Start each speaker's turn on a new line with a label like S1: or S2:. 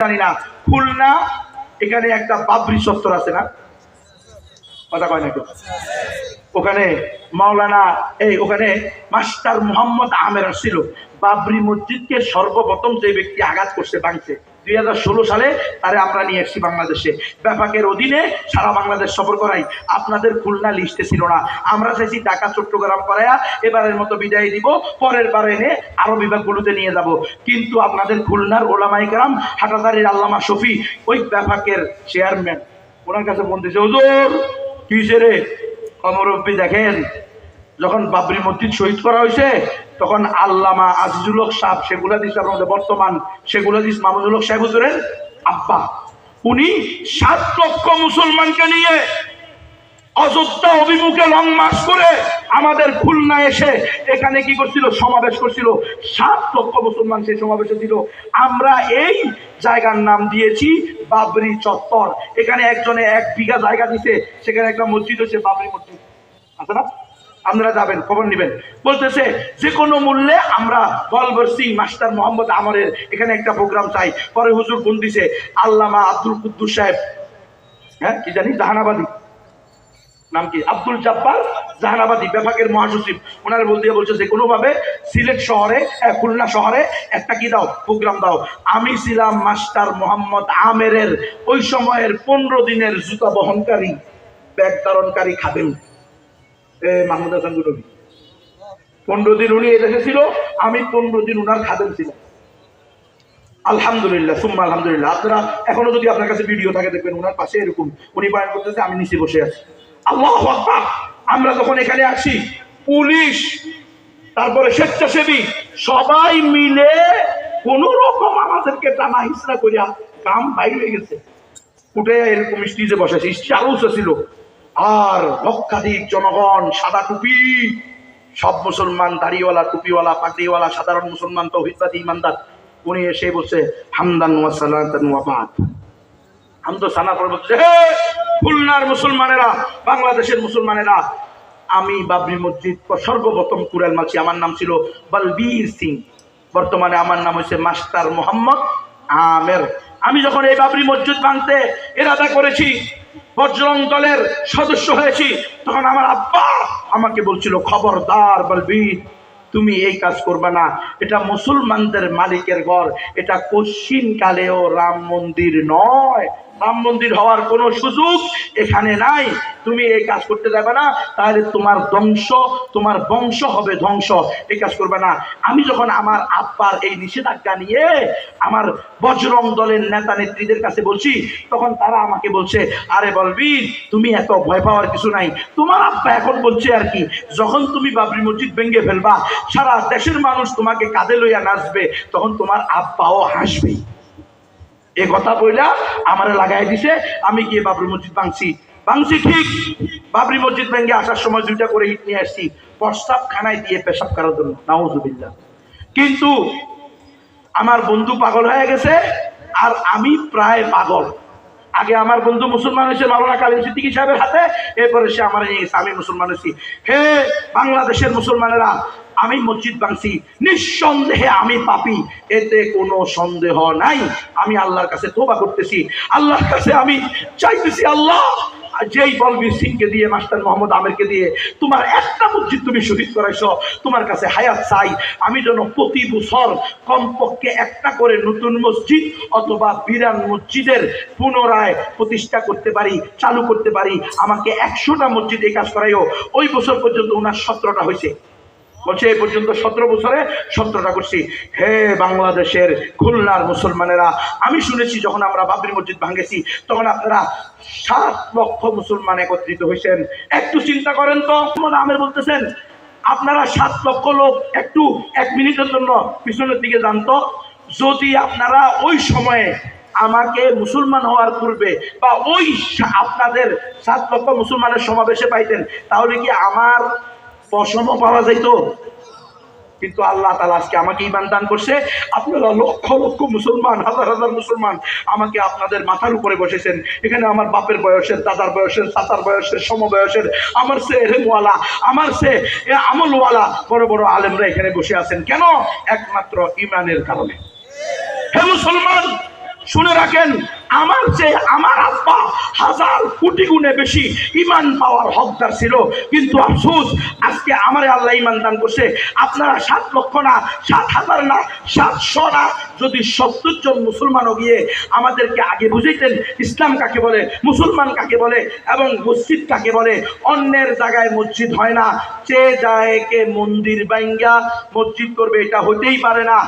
S1: জানি না খুলনা এখানে একটা বাবরি সত্তর আছে না কথা কয় না? ওখানে মাওলানা, এই ওখানে মাস্টার মোহাম্মদ আমের ছিল বাবরি মসজিদকে সর্বপ্রথম যে ব্যক্তি আঘাত করছে বাংছে দুই হাজার ষোলো সালে তারে আমরা নিয়ে এসেছি বাংলাদেশে। ব্যাপাকের অধীনে সারা বাংলাদেশ সফর করাই। আপনাদের খুলনা লিস্টে ছিল না। আমরা চাইছি ঢাকা, চট্টগ্রাম করায়া এবারের মতো বিদায় দিব, পরের বার এনে আরও বিভাগগুলোতে নিয়ে যাব। কিন্তু আপনাদের খুলনার ওলামাইকরাম হাটাদারির আল্লামা শফি, ওই ব্যাপাকের চেয়ারম্যান ওনার কাছে বলতেছে হুজুর রে? অমরব্বী দেখেন, যখন বাবরি মসজিদ শহীদ করা হয়েছে, তখন আল্লামা আজিজুল হক সাহেব, সেগুলা দিস আমাদের বর্তমান, সেগুলা দিস মামুজুল হক সাহেব হুজুরের আব্বা। উনি সাত লক্ষ মুসলমানকে নিয়ে অযোধ্যা অভিমুখে লং মার্চ করে আমাদের খুলনা এসে এখানে কি করছিল? সমাবেশ করছিল। সাত লক্ষ মুসলমান সেই সমাবেশে ছিল। আমরা এই জায়গার নাম দিয়েছি বাবরি চত্বর। এখানে একজনে এক বিঘা জায়গা দিছে। সেখানে একটা মসজিদ হচ্ছে বাবরি মসজিদ। আছে না? আপনারা যাবেন, খবর নেবেন। বলতেছে যে কোনো মূল্যে আমরা বলবর সিং, মাস্টার মোহাম্মদ আমরের এখানে একটা প্রোগ্রাম চাই। পরে হুজুর ফোন দিছে, আল্লামা আব্দুল কুদ্দুস সাহেব। হ্যাঁ কি জানি, জাহানাবাদী। নাম কি? আব্দুল জব্বার জাহানাবাদী, বিভাগের মহাসচিব। ওনার বল দিয়ে বলছে যে কোনোভাবে সিলেট শহরে খুলনা শহরে একটা কি দাও? প্রোগ্রাম দাও। আমি ছিলাম মাস্টার মোহাম্মদ আমেরের ওই সময়ের পনেরো দিনের জুতা বহনকারী, ব্যাগ ধারণকারী খাদেম। এ, মাহমুদ হাসান গুরবি পনেরো দিন উনি এদেশে ছিল, আমি পনেরো দিন উনার খাদেম ছিলাম। আলহামদুলিল্লাহ, সুম্মা আলহামদুলিল্লাহ। আপনারা এখনও যদি আপনার কাছে ভিডিও থাকে, দেখবেন ওনার পাশে এরকম, উনি বয়ান করতেছে, আমি নিচে বসে আছি। আল্লাহ আমরা যখন এখানে আসি পুলিশ, তারপরে স্বেচ্ছাসেবী, সবাই মিলে কোন রকম আমাদেরকে টানা হিসরা করিয়া কাম বাইর গেছে। উঠে এরকম স্টেজে বসেছে উঁচু ছিল। আর লক্ষাধিক জনগণ, সাদা টুপি, সব মুসলমান, দাড়িওয়ালা, টুপিওয়ালা, পাগড়িওয়ালা, সাধারণ মুসলমান তৌহিদবাদী ইমানদার। উনি এসে বলছে, হামদান ওয়া সানা পরে বলছে খুলনার মুসলমানেরা, বাংলাদেশের মুসলমানেরা, আমি বাবরি মসজিদ সর্বপ্রথম কুরাল মাছি আমার নাম ছিল বলবীর সিং। বর্তমানে আমার নাম হচ্ছে মাস্টার মোহাম্মদ আমের। আমি যখন এই বাবরি মসজিদ ভাঙতে এরাদা করেছি, বজ্রং দলের সদস্য হয়েছি, তখন আমার আব্বা আমাকে বলছিল, খবরদার বলবীর তুমি এই কাজ করবে না। এটা মুসলমানদের মালিকের ঘর। এটা কশ্চিন কালেও রাম মন্দির নয়। রাম মন্দির হওয়ার কোনো সুযোগ এখানে নাই। তুমি এই কাজ করতে যাবে না, তাহলে তোমার ধ্বংস, তোমার বংশ হবে ধ্বংস। এই কাজ করবে না। আমি যখন আমার আব্বার এই নিষেধাজ্ঞা নিয়ে আমার বজরং দলের নেতা নেত্রীদের কাছে বলছি, তখন তারা আমাকে বলছে, আরে বলবি তুমি এত ভয় পাওয়ার কিছু নাই। তোমার আব্বা এখন বলছে আর কি, যখন তুমি বাবরি মসজিদ ভেঙে ফেলবা সারা দেশের মানুষ তোমাকে কাঁধে লইয়া নাচবে, তখন তোমার আব্বাও হাসবে। এ কথা বইলা আমারে লাগাই দিছে, আমি গিয়ে বাবরি মসজিদ ভাঙছি। ভাঙছি ঠিক, বাবরি মসজিদ ভেঙে আসার সময় দুইটা করে ইট নিয়ে আসছি প্রস্তাব খানায় দিয়ে পেশাব করার জন্য, নাউজুবিল্লাহ। কিন্তু আমার বন্ধু পাগল হয়ে গেছে, আর আমি প্রায় পাগল। আগে আমার বন্ধু মুসলমান হয়েছে, মাওলানা কালিম সিদ্দিকী সাহেবের হাতে, এরপরে সে আমার নিয়ে আমি মুসলমান হয়েছি। হে বাংলাদেশের মুসলমানেরা, আমি মসজিদ ভাঙছি, নিঃসন্দেহে আমি পাপি, এতে কোনো সন্দেহ নাই। আমি আল্লাহর কাছে তোবা করতেছি, আল্লাহর কাছে আমি চাইতেছি আল্লাহ যেই বলবীর সিংকে দিয়ে, মাস্টার মোহাম্মদ আমেরকে দিয়ে, তোমার একটা মসজিদ তুমি শহীদ করাইছ, তোমার কাছে হায়াত চাই। আমি যেন প্রতি বছর কমপক্ষে একটা করে নতুন মসজিদ অথবা বিরান মসজিদের পুনরায় প্রতিষ্ঠা করতে পারি, চালু করতে পারি। আমাকে একশোটা মসজিদ এই কাজ করাইও। ওই বছর পর্যন্ত ওনার সতেরোটা হয়েছে। বলছে এই পর্যন্ত সতেরো বছরে সতেরোটা করছি। হে বাংলাদেশের খুলনার মুসলমানেরা, আমি শুনেছি যখন আমরা বাবরি মসজিদ ভাঙেছি, তখন আপনারা সাত লক্ষ মুসলমান একত্রিত হয়েছেন। একটু চিন্তা করেন তো আমের বলতেছেন, আপনারা সাত লক্ষ লোক একটু এক মিনিটের জন্য পিছনের দিকে জানতো যদি আপনারা ওই সময়ে আমাকে মুসলমান হওয়ার পূর্বে বা ওই আপনাদের সাত লক্ষ মুসলমানের সমাবেশে পাইতেন, তাহলে কি আমার পশম পাওয়া যাইত। কিন্তু আল্লাহ তালা আজকে আমাকে ইমান দান করছে। আপনারা লক্ষ লক্ষ মুসলমান, হাজার হাজার মুসলমান আমাকে আপনাদের মাথার উপরে বসেছেন। এখানে আমার বাপের বয়সের, দাদার বয়সের, চাচার বয়সের সমবয়সের আমার সে এলেমওয়ালা, আমার সে আমলওয়ালা, বড় বড় আলেমরা এখানে বসে আছেন। কেন? একমাত্র ইমানের কারণে। হে মুসলমান, শুনে রাখেন আমার চেয়ে আমার আব্বা হাজার কোটি গুণে বেশি ইমান পাওয়ার হকদার ছিল। কিন্তু আফসোস, আজকে আমার আল্লাহ ইমান দান করছে। আপনারা সাত লক্ষ না, সাত হাজার না, সাতশো না, যদি সত্তর জন মুসলমানও গিয়ে আমাদেরকে আগে বুঝাইতেন, ইসলাম কাকে বলে, মুসলমান কাকে বলে, এবং মসজিদ কাকে বলে, অন্যের জায়গায় মসজিদ হয় না। যে কে মন্দির বাইঙ্গা মসজিদ করবে, এটা হতেই পারে না।